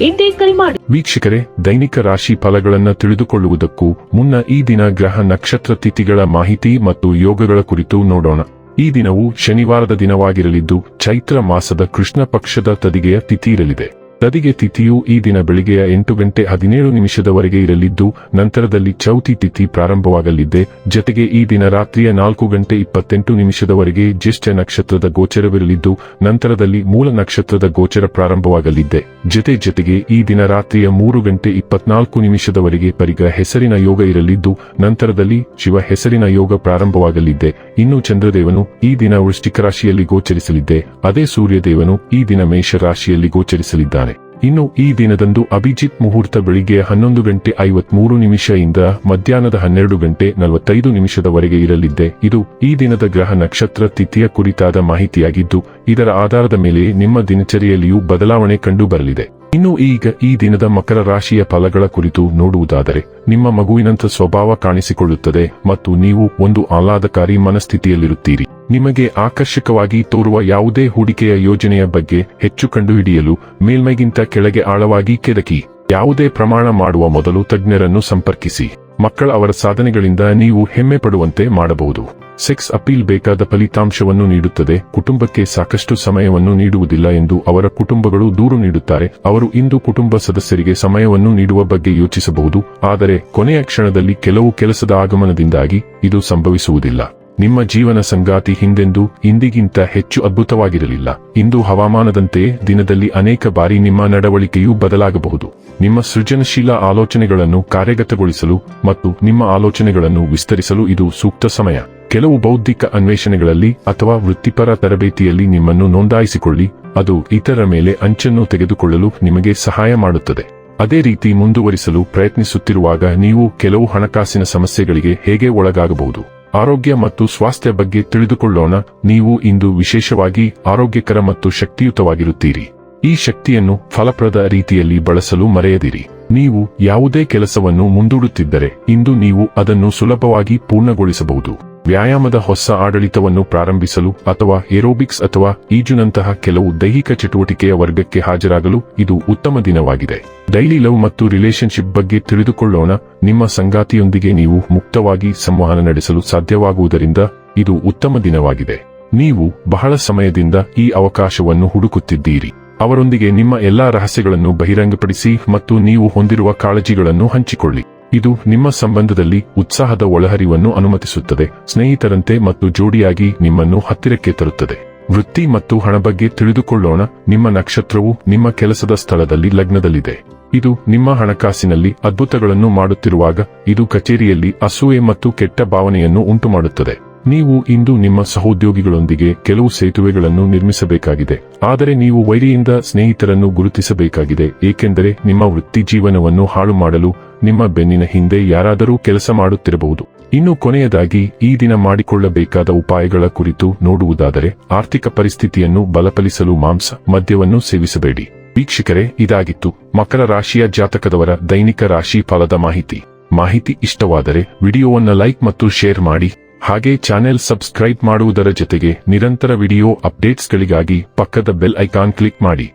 ಇಂದೇ ಕರೆ ಮಾಡಿ. ವೀಕ್ಷಕರೇ, ದೈನಿಕ ರಾಶಿ ಫಲಗಳನ್ನು ತಿಳಿದುಕೊಳ್ಳುವುದಕ್ಕೂ ಮುನ್ನ ಈ ದಿನ ಗ್ರಹ ನಕ್ಷತ್ರ ತಿಥಿಗಳ ಮಾಹಿತಿ ಮತ್ತು ಯೋಗಗಳ ಕುರಿತು ನೋಡೋಣ. ಈ ದಿನವು ಶನಿವಾರದ ದಿನವಾಗಿರಲಿದ್ದು, ಚೈತ್ರ ಮಾಸದ ಕೃಷ್ಣ ಪಕ್ಷದ ತದಿಗೆಯ ತಿಥಿ ಇರಲಿದೆ. ತದಿಗೆ ತಿಥಿಯು ಈ ದಿನ ಬೆಳಿಗ್ಗೆಯ ಎಂಟು ಗಂಟೆ ಹದಿನೇಳು ನಿಮಿಷದವರೆಗೆ ಇರಲಿದ್ದು, ನಂತರದಲ್ಲಿ ಚೌತಿ ತಿಥಿ ಪ್ರಾರಂಭವಾಗಲಿದೆ. ಜತೆಗೆ ಈ ದಿನ ರಾತ್ರಿಯ ನಾಲ್ಕು ಗಂಟೆ ಇಪ್ಪತ್ತೆಂಟು ನಿಮಿಷದವರೆಗೆ ಜ್ಯೇಷ್ಠ ನಕ್ಷತ್ರದ ಗೋಚರವಿರಲಿದ್ದು, ನಂತರದಲ್ಲಿ ಮೂಲ ನಕ್ಷತ್ರದ ಗೋಚರ ಪ್ರಾರಂಭವಾಗಲಿದೆ. ಜತೆ ಜತೆಗೆ ಈ ದಿನ ರಾತ್ರಿಯ ಮೂರು ಗಂಟೆ ಇಪ್ಪತ್ನಾಲ್ಕು ನಿಮಿಷದವರೆಗೆ ಪರಿಗ ಹೆಸರಿನ ಯೋಗ ಇರಲಿದ್ದು, ನಂತರದಲ್ಲಿ ಶಿವ ಹೆಸರಿನ ಯೋಗ ಪ್ರಾರಂಭವಾಗಲಿದೆ. ಇನ್ನು ಚಂದ್ರದೇವನು ಈ ದಿನ ವೃಷ್ಟಿಕ ರಾಶಿಯಲ್ಲಿ ಗೋಚರಿಸಲಿದ್ದೆ ಅದೇ ಸೂರ್ಯದೇವನು ಈ ದಿನ ಮೇಷ ರಾಶಿಯಲ್ಲಿ ಗೋಚರಿಸಲಿದ್ದಾನೆ. ಇನ್ನು ಈ ದಿನದಂದು ಅಭಿಜಿತ್ ಮುಹೂರ್ತ ಬೆಳಿಗ್ಗೆ ಹನ್ನೊಂದು ಗಂಟೆ ಐವತ್ಮೂರು ಇಂದ ಮಧ್ಯಾಹ್ನದ ಹನ್ನೆರಡು ಗಂಟೆ ನಲವತ್ತೈದು ನಿಮಿಷದವರೆಗೆ ಇರಲಿದೆ ಇದು ಈ ದಿನದ ಗ್ರಹ ನಕ್ಷತ್ರ ತಿಥಿಯ ಕುರಿತಾದ ಮಾಹಿತಿಯಾಗಿದ್ದು, ಇದರ ಆಧಾರದ ಮೇಲೆ ನಿಮ್ಮ ದಿನಚರಿಯಲ್ಲಿಯೂ ಬದಲಾವಣೆ ಕಂಡುಬರಲಿದೆ. ಇನ್ನು ಈಗ ಈ ದಿನದ ಮಕರ ರಾಶಿಯ ಫಲಗಳ ಕುರಿತು ನೋಡುವುದಾದರೆ, ನಿಮ್ಮ ಮಗುವಿನಂಥ ಸ್ವಭಾವ ಕಾಣಿಸಿಕೊಳ್ಳುತ್ತದೆ ಮತ್ತು ನೀವು ಒಂದು ಆಹ್ಲಾದಕಾರಿ ಮನಸ್ಥಿತಿಯಲ್ಲಿರುತ್ತೀರಿ. ನಿಮಗೆ ಆಕರ್ಷಕವಾಗಿ ತೋರುವ ಯಾವುದೇ ಹೂಡಿಕೆಯ ಯೋಜನೆಯ ಬಗ್ಗೆ ಹೆಚ್ಚು ಕಂಡುಹಿಡಿಯಲು ಮೇಲ್ಮೈಗಿಂತ ಕೆಳಗೆ ಆಳವಾಗಿ ಕೆದಕಿ, ಯಾವುದೇ ಪ್ರಮಾಣ ಮಾಡುವ ಮೊದಲು ತಜ್ಞರನ್ನು ಸಂಪರ್ಕಿಸಿ. ಮಕ್ಕಳ ಅವರ ಸಾಧನೆಗಳಿಂದ ನೀವು ಹೆಮ್ಮೆ ಪಡುವಂತೆ ಮಾಡಬಹುದು. ಸೆಕ್ಸ್ ಅಪೀಲ್ ಬೇಕಾದ ಫಲಿತಾಂಶವನ್ನು ನೀಡುತ್ತದೆ. ಕುಟುಂಬಕ್ಕೆ ಸಾಕಷ್ಟು ಸಮಯವನ್ನು ನೀಡುವುದಿಲ್ಲ ಎಂದು ಅವರ ಕುಟುಂಬಗಳು ದೂರು ನೀಡುತ್ತಾರೆ. ಅವರು ಇಂದು ಕುಟುಂಬ ಸದಸ್ಯರಿಗೆ ಸಮಯವನ್ನು ನೀಡುವ ಬಗ್ಗೆ ಯೋಚಿಸಬಹುದು. ಆದರೆ ಕೊನೆಯ ಕ್ಷಣದಲ್ಲಿ ಕೆಲವು ಕೆಲಸದ ಆಗಮನದಿಂದಾಗಿ ಇದು ಸಂಭವಿಸುವುದಿಲ್ಲ. ನಿಮ್ಮ ಜೀವನ ಸಂಗಾತಿ ಹಿಂದೆಂದೂ ಇಂದಿಗಿಂತ ಹೆಚ್ಚು ಅದ್ಭುತವಾಗಿರಲಿಲ್ಲ. ಇಂದು ಹವಾಮಾನದಂತೆ ದಿನದಲ್ಲಿ ಅನೇಕ ಬಾರಿ ನಿಮ್ಮ ನಡವಳಿಕೆಯೂ ಬದಲಾಗಬಹುದು. ನಿಮ್ಮ ಸೃಜನಶೀಲ ಆಲೋಚನೆಗಳನ್ನು ಕಾರ್ಯಗತಗೊಳಿಸಲು ಮತ್ತು ನಿಮ್ಮ ಆಲೋಚನೆಗಳನ್ನು ವಿಸ್ತರಿಸಲು ಇದು ಸೂಕ್ತ ಸಮಯ. ಕೆಲವು ಬೌದ್ಧಿಕ ಅನ್ವೇಷಣೆಗಳಲ್ಲಿ ಅಥವಾ ವೃತ್ತಿಪರ ತರಬೇತಿಯಲ್ಲಿ ನಿಮ್ಮನ್ನು ನೋಂದಾಯಿಸಿಕೊಳ್ಳಿ. ಅದು ಇತರ ಮೇಲೆ ಅಂಚನ್ನು ತೆಗೆದುಕೊಳ್ಳಲು ನಿಮಗೆ ಸಹಾಯ ಮಾಡುತ್ತದೆ. ಅದೇ ರೀತಿ ಮುಂದುವರಿಸಲು ಪ್ರಯತ್ನಿಸುತ್ತಿರುವಾಗ ನೀವು ಕೆಲವು ಹಣಕಾಸಿನ ಸಮಸ್ಯೆಗಳಿಗೆ ಹೇಗೆ ಒಳಗಾಗಬಹುದು? ಆರೋಗ್ಯ ಮತ್ತು ಸ್ವಾಸ್ಥ್ಯ ಬಗ್ಗೆ ತಿಳಿದುಕೊಳ್ಳೋಣ. ನೀವು ಇಂದು ವಿಶೇಷವಾಗಿ ಆರೋಗ್ಯಕರ ಮತ್ತು ಶಕ್ತಿಯುತವಾಗಿರುತ್ತೀರಿ. ಈ ಶಕ್ತಿಯನ್ನು ಫಲಪ್ರದ ರೀತಿಯಲ್ಲಿ ಬಳಸಲು ಮರೆಯದಿರಿ. ನೀವು ಯಾವುದೇ ಕೆಲಸವನ್ನು ಮುಂದೂಡುತ್ತಿದ್ದರೆ, ಇಂದು ನೀವು ಅದನ್ನು ಸುಲಭವಾಗಿ ಪೂರ್ಣಗೊಳಿಸಬಹುದು. ವ್ಯಾಯಾಮದ ಹೊಸ ಆಡಳಿತವನ್ನು ಪ್ರಾರಂಭಿಸಲು ಅಥವಾ ಏರೋಬಿಕ್ಸ್ ಅಥವಾ ಈಜುನಂತಹ ಕೆಲವು ದೈಹಿಕ ಚಟುವಟಿಕೆಯ ವರ್ಗಕ್ಕೆ ಹಾಜರಾಗಲು ಇದು ಉತ್ತಮ ದಿನವಾಗಿದೆ. ಡೈಲಿ ಲವ್ ಮತ್ತು ರಿಲೇಶನ್ಶಿಪ್ ಬಗ್ಗೆ ತಿಳಿದುಕೊಳ್ಳೋಣ. ನಿಮ್ಮ ಸಂಗಾತಿಯೊಂದಿಗೆ ನೀವು ಮುಕ್ತವಾಗಿ ಸಂವಹನ ನಡೆಸಲು ಸಾಧ್ಯವಾಗುವುದರಿಂದ ಇದು ಉತ್ತಮ ದಿನವಾಗಿದೆ. ನೀವು ಬಹಳ ಸಮಯದಿಂದ ಈ ಅವಕಾಶವನ್ನು ಹುಡುಕುತ್ತಿದ್ದೀರಿ. ಅವರೊಂದಿಗೆ ನಿಮ್ಮ ಎಲ್ಲಾ ರಹಸ್ಯಗಳನ್ನು ಬಹಿರಂಗಪಡಿಸಿ ಮತ್ತು ನೀವು ಹೊಂದಿರುವ ಕಾಳಜಿಗಳನ್ನು ಹಂಚಿಕೊಳ್ಳಿ. ಇದು ನಿಮ್ಮ ಸಂಬಂಧದಲ್ಲಿ ಉತ್ಸಾಹದ ಒಳಹರಿವನ್ನು ಅನುಮತಿಸುತ್ತದೆ. ಸ್ನೇಹಿತರಂತೆ ಮತ್ತು ಜೋಡಿಯಾಗಿ ನಿಮ್ಮನ್ನು ಹತ್ತಿರಕ್ಕೆ ತರುತ್ತದೆ. ವೃತ್ತಿ ಮತ್ತು ಹಣ ಬಗ್ಗೆ ತಿಳಿದುಕೊಳ್ಳೋಣ. ನಿಮ್ಮ ನಕ್ಷತ್ರವು ನಿಮ್ಮ ಕೆಲಸದ ಸ್ಥಳದಲ್ಲಿ ಲಗ್ನದಲ್ಲಿದೆ. ಇದು ನಿಮ್ಮ ಹಣಕಾಸಿನಲ್ಲಿ ಅದ್ಭುತಗಳನ್ನು ಮಾಡುತ್ತಿರುವಾಗ, ಇದು ಕಚೇರಿಯಲ್ಲಿ ಅಸೂಯೆ ಮತ್ತು ಕೆಟ್ಟ ಭಾವನೆಯನ್ನು ಉಂಟುಮಾಡುತ್ತದೆ. ನೀವು ಇಂದು ನಿಮ್ಮ ಸಹೋದ್ಯೋಗಿಗಳೊಂದಿಗೆ ಕೆಲವು ಸೇತುವೆಗಳನ್ನು ನಿರ್ಮಿಸಬೇಕಾಗಿದೆ. ಆದರೆ ನೀವು ವೈರಿಯಿಂದ ಸ್ನೇಹಿತರನ್ನು ಗುರುತಿಸಬೇಕಾಗಿದೆ, ಏಕೆಂದರೆ ನಿಮ್ಮ ವೃತ್ತಿ ಜೀವನವನ್ನು ಹಾಳು ಮಾಡಲು ನಿಮ್ಮ ಬೆನ್ನಿನ ಹಿಂದೆ ಯಾರಾದರೂ ಕೆಲಸ ಮಾಡುತ್ತಿರಬಹುದು. ಇನ್ನು ಕೊನೆಯದಾಗಿ, ಈ ದಿನ ಮಾಡಿಕೊಳ್ಳಬೇಕಾದ ಉಪಾಯಗಳ ಕುರಿತು ನೋಡುವುದಾದರೆ, ಆರ್ಥಿಕ ಪರಿಸ್ಥಿತಿಯನ್ನು ಬಲಪಡಿಸಲು ಮಾಂಸ ಮದ್ಯವನ್ನು ಸೇವಿಸಬೇಡಿ. ವೀಕ್ಷಕರೇ, ಇದಾಗಿತ್ತು. ಮಕರ ರಾಶಿಯ ಜಾತಕದವರ ದೈನಿಕ ರಾಶಿ ಫಲದ ಮಾಹಿತಿ. ಮಾಹಿತಿ ಇಷ್ಟವಾದರೆ, ವಿಡಿಯೋವನ್ನ ಲೈಕ್ ಮತ್ತು ಶೇರ್ ಮಾಡಿ. ಹಾಗೆ ಚಾನೆಲ್ ಸಬ್ಸ್ಕ್ರೈಬ್ ಮಾಡುವುದರ ಜೊತೆಗೆ, ನಿರಂತರ ವಿಡಿಯೋ ಅಪ್ಡೇಟ್ಸ್ಗಳಿಗಾಗಿ ಪಕ್ಕದ ಬೆಲ್ ಐಕಾನ್ ಕ್ಲಿಕ್ ಮಾಡಿ.